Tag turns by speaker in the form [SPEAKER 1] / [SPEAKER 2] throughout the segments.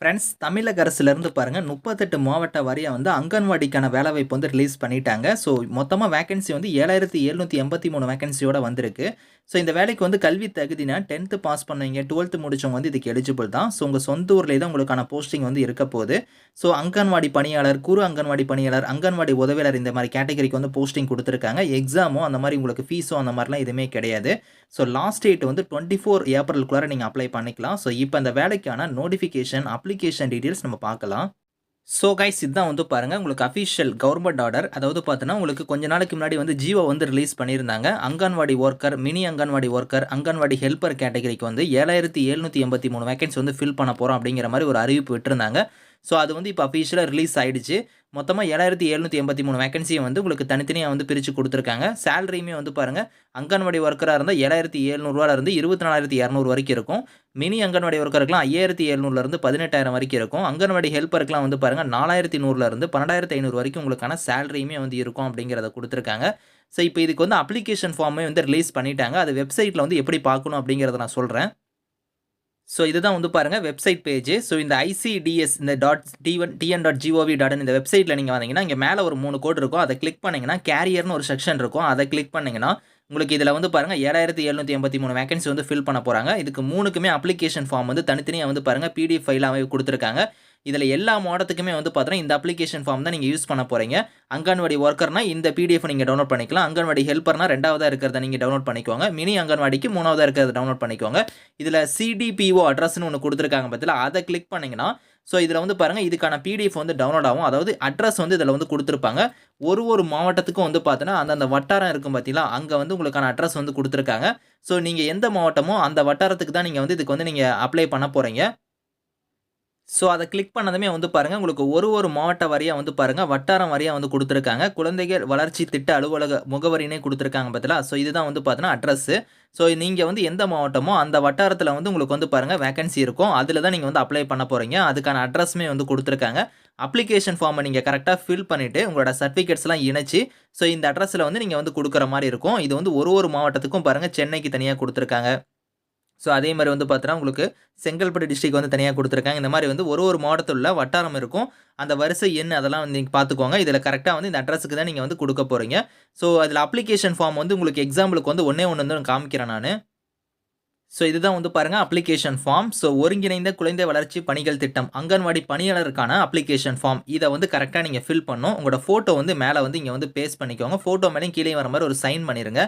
[SPEAKER 1] Friends தமிழக அரசுலேருந்து பாருங்கள் முப்பத்தெட்டு மாவட்ட வாரியாக வந்து அங்கன்வாடிக்கான வேலைவாய்ப்பு வந்து ரிலீஸ் பண்ணிட்டாங்க. ஸோ மொத்தமாக வேகன்சி வந்து ஏழாயிரத்தி எழுநூற்றி எண்பத்தி மூணு வேகன்சியோட வந்திருக்கு. ஸோ இந்த வேலைக்கு வந்து கல்வி தகுதினா டென்த்து பாஸ் பண்ணவங்க டுவெல்த்து முடிச்சவங்க வந்து இதுக்கு எலிஜிபிள் தான். ஸோ உங்கள் சொந்த ஊர்லேயே தான் உங்களுக்கான போஸ்டிங் வந்து இருக்க போகுது. ஸோ அங்கன்வாடி பணியாளர் குறு அங்கன்வாடி பணியாளர் அங்கன்வாடி உதவியாளர் இந்த மாதிரி கேட்டகரிக்கு வந்து போஸ்டிங் கொடுத்துருக்காங்க. எக்ஸாமோ அந்த மாதிரி உங்களுக்கு ஃபீஸோ அந்த மாதிரிலாம் எதுவுமே கிடையாது. ஸோ லாஸ்ட் டேட் வந்து டுவெண்ட்டி ஃபோர் ஏப்ரலுக்குள்ளார நீங்கள் அப்ளை பண்ணிக்கலாம். ஸோ இப்போ அந்த வேலைக்கான நோட்டிஃபிகேஷன் அப்ளிகேஷன் டீட்டெயில்ஸ் நம்ம பார்க்கலாம். ஸோ கைஸ் இதுதான் வந்து பாருங்கள் உங்களுக்கு அஃபிஷியல் கவர்மெண்ட் ஆர்டர் அதாவது பார்த்தோன்னா உங்களுக்கு கொஞ்ச நாளைக்கு முன்னாடி வந்து ஜியோ வந்து ரிலீஸ் பண்ணியிருந்தாங்க. Anganwadi worker mini anganwadi worker anganwadi helper கேட்டகரிக்கு வந்து ஏழாயிரத்தி எழுநூற்றி எண்பத்தி மூணு வேகன்சி வந்து ஃபில் பண்ண போகிறோம் அப்படிங்கிற மாதிரி ஒரு அறிவிப்பு விட்டுருந்தாங்க. ஸோ அது வந்து இப்போ அஃபீஷியலாக ரிலீஸ் ஆகிடுச்சு மொத்தமாக ஏழாயிரத்தி எழுநூற்றி எண்பத்தி மூணு வேகன்சியை வந்து உங்களுக்கு தனித்தனியாக வந்து பிரித்து கொடுத்துருக்காங்க. சேலரியுமே வந்து பாருங்கள் அங்கன்வாடி ஒர்க்கராக இருந்தால் ஏழாயிரத்தி எழுநூறுவாலேருந்து இருபத்தி நாலாயிரத்தி இரநூறு வரைக்கும் இருக்கும். மினி அங்கன்வாடி ஒர்க்கருக்குலாம் ஐயாயிரத்தி எழுநூறுலேருந்து பதினெட்டாயிரம் வரைக்கும் இருக்கும். அங்கன்வாடி ஹெல்ப்பருக்குலாம் வந்து பாருங்கள் நாலாயிரத்தி நூறுலேருந்து பன்னெண்டாயிரத்தி ஐநூறு வரைக்கும் உங்களுக்கான சேலரியுமே வந்து இருக்கும் அப்படிங்கிறத கொடுத்துருக்காங்க. ஸோ இப்போ இதுக்கு வந்து அப்ளிகேஷன் ஃபார்மே வந்து ரிலீஸ் பண்ணிட்டாங்க. அது வெப்சைட்டில் வந்து எப்படி பார்க்கணும் அப்படிங்கிறத நான் சொல்கிறேன் ஸோ இதுதான் வந்து பாருங்கள் வெப்சைட் பேஜ் ஸோ இந்த ஐசிடிஎஸ் இந்த டாட் டிஒன் டிஎன் டாட் ஜிஓவி டாட் இந்த வெப்சைட்டில் நீங்கள் வந்தீங்கன்னா இங்கே மேலே ஒரு மூணு கோட் இருக்கும். அதை கிளிக் பண்ணிங்கன்னா கேரியர்னு ஒரு செக்ஷன் இருக்கும். அதை கிளிக் பண்ணிங்கன்னா உங்களுக்கு இதில் வந்து பாருங்கள் ஏழாயிரத்தி எழுநூற்றி எண்பத்தி மூணு வேகன்சி வந்து ஃபில் பண்ண போகிறாங்க இதுக்கு மூணுக்குமே அப்ளிகேஷன் ஃபார்ம் வந்து தனித்தனியாக வந்து பாருங்கள் பிடிஎஃப் ஃபைலாகவே கொடுத்துருக்காங்க. இதில் எல்லா மாடத்துக்குமே வந்து பார்த்தீங்கன்னா இந்த அப்ளிகேஷன் ஃபார்ம் தான் நீங்கள் யூஸ் பண்ண போகிறீங்க அங்கன்வாடி ஒர்க்கர்னா இந்த பிடிஎஃப் நீங்கள் டவுன்லோட் பண்ணிக்கலாம். அங்கன்வாடி ஹெல்ப்பர்னா ரெண்டாவதாக இருக்கிறத நீங்கள் டவுன்லோட் பண்ணிக்கோங்க. மினி அங்கன்வாடிக்கு மூணாவதாக இருக்கிறத டவுன்லோட் பண்ணிக்கோங்க. இதில் சிடிபிஓ அட்ரஸ்னு ஒன்று கொடுத்துருக்காங்க பற்றியில் அதை கிளிக் பண்ணிங்கன்னா ஸோ இதில் வந்து பாருங்கள் இதுக்கான பிடிஎஃப் வந்து டவுன்லோட் ஆகும். அதாவது அட்ரஸ் வந்து இதில் வந்து கொடுத்துருப்பாங்க. ஒரு ஒரு மாவட்டத்துக்கும் வந்து பார்த்தீங்கன்னா அந்தந்த வட்டாரம் இருக்கும் பார்த்தீங்களா அங்கே வந்து உங்களுக்கான அட்ரஸ் வந்து கொடுத்துருக்காங்க. ஸோ நீங்கள் எந்த மாவட்டமோ அந்த வட்டாரத்துக்கு தான் நீங்கள் வந்து இதுக்கு வந்து நீங்கள் அப்ளை பண்ண போகிறீங்க ஸோ அதை கிளிக் பண்ணதுமே வந்து பாருங்கள் உங்களுக்கு ஒரு ஒரு மாவட்ட வரியாக வந்து பாருங்கள் வட்டாரம் வரியாக வந்து கொடுத்துருக்காங்க. குழந்தைகள் வளர்ச்சி திட்ட அலுவலக முகவரினே கொடுத்துருக்காங்க பார்த்தீங்களா? ஸோ இதுதான் வந்து பார்த்தீங்கன்னா அட்ரஸ்ஸு ஸோ நீங்கள் வந்து எந்த மாவட்டமோ அந்த வட்டாரத்தில் வந்து உங்களுக்கு வந்து பாருங்கள் வேகன்சி இருக்கும். அதில் தான் நீங்கள் வந்து அப்ளை பண்ண போகிறீங்க அதுக்கான அட்ரஸுமே வந்து கொடுத்துருக்காங்க. அப்ளிகேஷன் ஃபார்மை நீங்கள் கரெக்டாக ஃபில் பண்ணிவிட்டு உங்களோட சர்டிஃபிகேட்ஸ்லாம் இணைச்சி ஸோ இந்த அட்ரஸில் வந்து நீங்கள் வந்து கொடுக்குற மாதிரி இருக்கும். இது வந்து ஒரு ஒரு மாவட்டத்துக்கும் பாருங்கள் சென்னைக்கு தனியாக கொடுத்துருக்காங்க. ஸோ அதே மாதிரி வந்து பார்த்தீங்கன்னா உங்களுக்கு செங்கல்பட்டு டிஸ்ட்ரிக் வந்து தனியாக கொடுத்துருக்காங்க. இந்த மாதிரி வந்து ஒரு ஒரு மாவட்டத்தில் உள்ள வட்டாரம் இருக்கும். அந்த வரிசை எண் அதெல்லாம் வந்து நீங்கள் பார்த்துக்கோங்க இதில் கரெக்டாக வந்து இந்த அட்ரஸுக்கு தான் நீங்கள் வந்து கொடுக்க போகிறீங்க ஸோ அதில் அப்ளிகேஷன் ஃபார்ம் வந்து உங்களுக்கு எக்ஸாம்பிளுக்கு வந்து ஒன்றே ஒன்று வந்து காமிக்கிறேன் நான். ஸோ இதுதான் வந்து பாருங்கள் அப்ளிகேஷன் ஃபார்ம் ஸோ ஒருங்கிணைந்த குழந்தை வளர்ச்சி பணிகள் திட்டம். அங்கன்வாடி பணியாளருக்கான அப்ளிகேஷன் ஃபார்ம் இதை வந்து கரெக்டாக நீங்கள் ஃபில் பண்ணும் உங்களோட ஃபோட்டோ வந்து மேலே வந்து இங்கே வந்து பேஸ்ட் பண்ணிக்கோங்க. ஃபோட்டோ மேலேயும் கீழே வர மாதிரி ஒரு சைன் பண்ணிடுங்க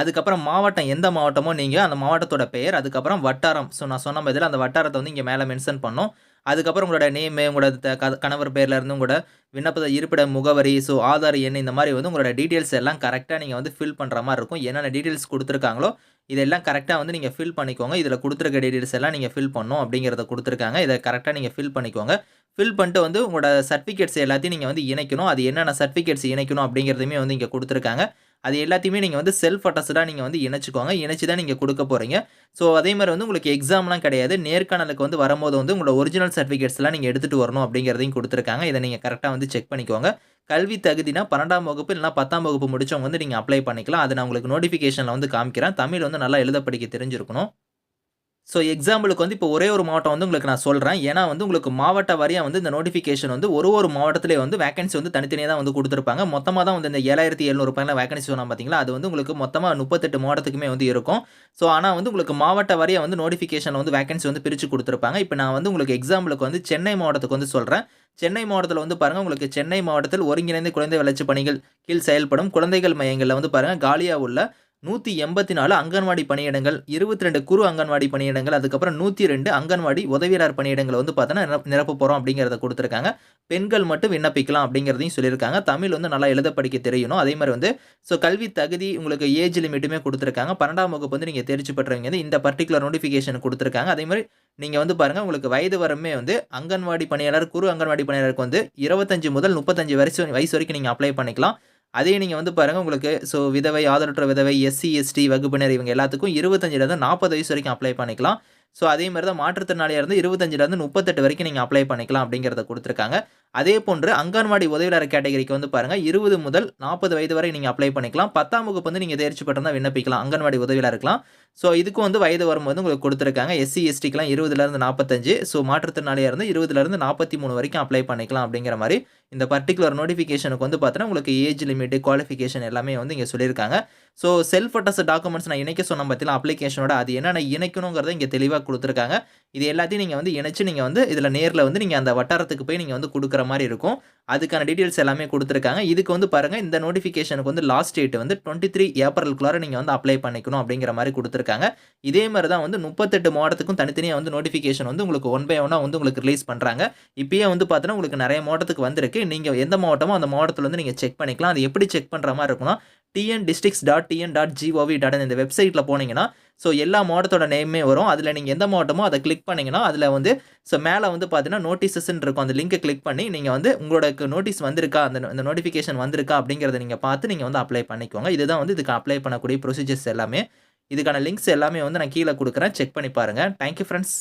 [SPEAKER 1] அதுக்கப்புறம் மாவட்டம் எந்த மாவட்டமோ நீங்கள் அந்த மாவட்டத்தோட பெயர் அதுக்கப்புறம் வட்டாரம். ஸோ நான் சொன்ன பதில் அந்த வட்டாரத்தை வந்து இங்கே மேலே மென்ஷன் பண்ணோம். அதுக்கப்புறம் உங்களோட நேமு உங்களோட கணவர் பேரில் இருந்து உங்களோட விண்ணப்ப இருப்பிட முகவரி ஸோ ஆதார் எண் இந்த மாதிரி வந்து உங்களோட டீட்டெயில்ஸ் எல்லாம் கரெக்டாக நீங்கள் வந்து ஃபில் பண்ணுற மாதிரி இருக்கும். என்னென்ன டீட்டெயில்ஸ் கொடுத்துருக்காங்களோ இதெல்லாம் கரெக்டாக வந்து நீங்கள் ஃபில் பண்ணிக்கோங்க. இதில் கொடுத்துருக்க டீட்டெயில்ஸ் எல்லாம் நீங்கள் ஃபில் பண்ணும் அப்படிங்கிறத கொடுத்துருக்காங்க. இதை கரெக்டாக நீங்கள் ஃபில் பண்ணிக்கோங்க. ஃபில் பண்ணிட்டு வந்து உங்களோட சர்டிஃபிகேட்ஸ் எல்லாத்தையும் நீங்கள் வந்து இணைக்கணும். அது என்னென்ன சர்டிஃபிகேட்ஸ் இணைக்கணும் அப்படிங்கிறதுமே வந்து இங்கே கொடுத்துருக்காங்க. அது எல்லாத்தையுமே நீங்கள் வந்து செல்ஃப் அட்டஸ்டாக நீங்கள் வந்து இணைச்சிக்கோங்க. இணைச்சி தான் நீங்கள் கொடுக்க போகிறீங்க ஸோ அதே மாதிரி வந்து உங்களுக்கு எக்ஸாம்லாம் கிடையாது. நேர்காணலுக்கு வந்து வரும்போது வந்து உங்களோட ஒரிஜினல் சர்டிஃபிகேட்ஸ்லாம் நீங்கள் எடுத்துகிட்டு வரணும் அப்படிங்கிறதையும் கொடுத்துருக்காங்க. இதை நீங்கள் கரெக்டாக வந்து செக் பண்ணிக்கோங்க. கல்வி தகுதினா பன்னெண்டாம் வகுப்பு இல்லைனா பத்தாம் வகுப்பு முடிச்சவங்க வந்து நீங்கள் அப்ளை பண்ணிக்கலாம். அது நான் உங்களுக்கு நோட்டிஃபிகேஷனில் வந்து காமிக்கிறேன். தமிழ் வந்து நல்லா எழுத படிக்க தெரிஞ்சிருக்கணும். ஸோ எக்ஸாம்பிளுக்கு வந்து இப்போ ஒரே ஒரு மாவட்டம் வந்து உங்களுக்கு நான் சொல்கிறேன் ஏன்னா வந்து உங்களுக்கு மாவட்ட வாரியாக வந்து இந்த நோட்டிஃபிகேஷன் வந்து ஒரு ஒரு மாவட்டத்திலே வந்து வேகன்சி வந்து தனித்தனியாக தான் வந்து கொடுத்துருப்பாங்க. மொத்தமாக தான் வந்து இந்த ஏழாயிரத்தி எழுநூறு ரூபாயில் வேகன்சி சொன்னால் பார்த்தீங்களா அது வந்து உங்களுக்கு மொத்தமாக முப்பத்தெட்டு மாவட்டத்துக்குமே வந்து இருக்கும். ஸோ ஆனால் வந்து உங்களுக்கு மாவட்ட வாரியாக வந்து நோட்டிஃபிகேஷன் வந்து வேகன்சி வந்து பிரித்து கொடுத்துருப்பாங்க. இப்போ நான் வந்து உங்களுக்கு எக்ஸாம்பிளுக்கு வந்து சென்னை மாவட்டத்துக்கு வந்து சொல்கிறேன் சென்னை மாவட்டத்தில் வந்து பாருங்கள் உங்களுக்கு சென்னை மாவட்டத்தில் ஒருங்கிணைந்த குழந்தை வளர்ச்சி பணிகள் கீழ் செயல்படும். குழந்தைகள் மையங்களில் வந்து பாருங்கள் காலியாக உள்ள நூற்றி எண்பத்தி நாலு அங்கன்வாடி பணியிடங்கள் இருபத்தி ரெண்டு குறு அங்கன்வாடி பணியிடங்கள் அதுக்கப்புறம் நூற்றி ரெண்டு அங்கன்வாடி உதவியாளர் பணியிடங்களை வந்து பார்த்தோன்னா நிரப்ப போகிறோம் அப்படிங்கிறத கொடுத்துருக்காங்க. பெண்கள் மட்டும் விண்ணப்பிக்கலாம் அப்படிங்கிறதையும் சொல்லியிருக்காங்க. தமிழ் வந்து நல்லா எழுத படிக்க தெரியணும். அதே மாதிரி வந்து ஸோ கல்வி தகுதி உங்களுக்கு ஏஜ் லிமிட்டுமே கொடுத்துருக்காங்க. பன்னெண்டாம் வகுப்பு வந்து நீங்கள் தெரிச்சு பெற்றவங்க வந்து இந்த பர்டிகுலர் நோட்டிஃபிகேஷன் கொடுத்துருக்காங்க. அதே மாதிரி நீங்கள் வந்து பாருங்கள் உங்களுக்கு வயது வரமே வந்து அங்கன்வாடி பணியாளர் குறு அங்கன்வாடி பணியாளருக்கு வந்து இருபத்தஞ்சு முதல் முப்பத்தஞ்சு வயசு வயசு வரைக்கும் நீங்கள் அப்ளை பண்ணிக்கலாம். அதே நீங்கள் வந்து பாருங்கள் உங்களுக்கு ஸோ விதவை ஆதரவற்ற விதவை எஸ்சி எஸ்டி வகுப்பினர் இவங்க எல்லாத்துக்கும் இருபத்தஞ்சிலேருந்து நாற்பது வயசு வரைக்கும் அப்ளை பண்ணிக்கலாம். ஸோ அதே மாதிரி தான் மாற்றுத்திறனாளியாக இருந்து இருபத்தஞ்சிலேருந்து முப்பத்தெட்டு வரைக்கும் நீங்கள் அப்ளை பண்ணிக்கலாம் அப்படிங்கிறத கொடுத்துருக்காங்க. அதே போன்று அங்கன்வாடி உதவியாளர் கேட்டகரிக்கு வந்து பாருங்கள் இருபது முதல் நாற்பது வயது வரை நீங்கள் அப்ளை பண்ணிக்கலாம். பத்தாம் வகுப்பு வந்து நீங்கள் தேர்ச்சி பெற்றிருந்தால் விண்ணப்பிக்கலாம் அங்கன்வாடி உதவியாளர் இருக்கலாம். ஸோ இதுக்கு வந்து வயது வரும்போது உங்களுக்கு கொடுத்துருக்காங்க. எஸ்சி எஸ்டிக்கெலாம் இருபதுலேருந்து நாற்பத்தஞ்சு. ஸோ மாற்றுத்திறனாளியாக இருந்து இருபதுலேருந்து நாற்பத்தி மூணு வரைக்கும் அப்ளை பண்ணிக்கலாம் அப்படிங்கிற மாதிரி இந்த பர்டிகுலர் நோட்டிஃபிகேஷனுக்கு வந்து பார்த்தீங்கன்னா உங்களுக்கு ஏஜ் லிமிட் குவாலிஃபிகேஷன் எல்லாமே வந்து இங்கே சொல்லியிருக்காங்க. ஸோ செல்ஃப் அட்டஸ் டாக்குமெண்ட்ஸ் நான் இணைக்க சொன்ன பார்த்தீங்கன்னா அப்ளிகேஷனோட அது என்னென்ன இணைக்கணுங்கிறத இங்கே தெளிவாக கொடுத்துருக்காங்க. இது எல்லாத்தையும் நீங்கள் வந்து இணைச்சு நீங்கள் வந்து இதில் நேரில் வந்து நீங்கள் அந்த வட்டாரத்துக்கு போய் நீங்கள் வந்து கொடுக்குற மாதிரி இருக்கும். அதுக்கான டீட்டெயில்ஸ் எல்லாமே கொடுத்துருக்காங்க. இதுக்கு வந்து பாருங்கள் இந்த நோட்டிஃபிகேஷனுக்கு வந்து லாஸ்ட் டேட் வந்து டுவெண்ட்டி த்ரீ ஏப்ரலுக்குள்ளார நீங்கள் வந்து அப்ளை பண்ணிக்கணும் அப்படிங்கிற மாதிரி கொடுத்துருக்காங்க. இதே மாதிரி தான் வந்து முப்பத்தெட்டு மாவட்டத்துக்கும் தனித்தனியாக வந்து நோட்டிஃபிகேஷன் வந்து உங்களுக்கு ஒன் பை ஒன்னாக வந்து உங்களுக்கு ரிலீஸ் பண்ணுறாங்க இப்போயே வந்து பார்த்தீங்கன்னா உங்களுக்கு நிறைய மாவட்டத்துக்கு வந்திருக்கு. நீங்கள் எந்த மாவட்டமோ அந்த மாவட்டத்தில் வந்து நீங்கள் செக் பண்ணிக்கலாம். அது எப்படி செக் பண்ணுற மாதிரி இருக்கும்னா TN districts dot TN dot gov dot இந்த வெப்சைட்டில் போனீங்கன்னா ஸோ எல்லா மாவட்டத்தோட நேமே வரும். அதில் நீங்கள் எந்த மாவட்டமோ அதை கிளிக் பண்ணிங்கன்னா அதில் வந்து ஸோ மேலே வந்து பார்த்தீங்கன்னா நோட்டீஸஸ்ன்னு இருக்கும். அந்த லிங்கை கிளிக் பண்ணி நீங்கள் வந்து உங்களோட நோட்டீஸ் வந்திருக்கா? அந்த அந்த நோட்டிஃபிகேஷன் வந்திருக்கா? அப்படிங்கிறத நீங்கள் பார்த்து நீங்கள் வந்து அப்ளை பண்ணிக்கோங்க. இதுதான் வந்து இதுக்கு அப்ளை பண்ணக்கூடிய ப்ரொசீஜர்ஸ் எல்லாமே. இதுக்கான லிங்க்ஸ் எல்லாமே வந்து நான் கீழே கொடுக்குறேன். செக் பண்ணி பாருங்கள் தேங்க்யூ ஃப்ரெண்ட்ஸ்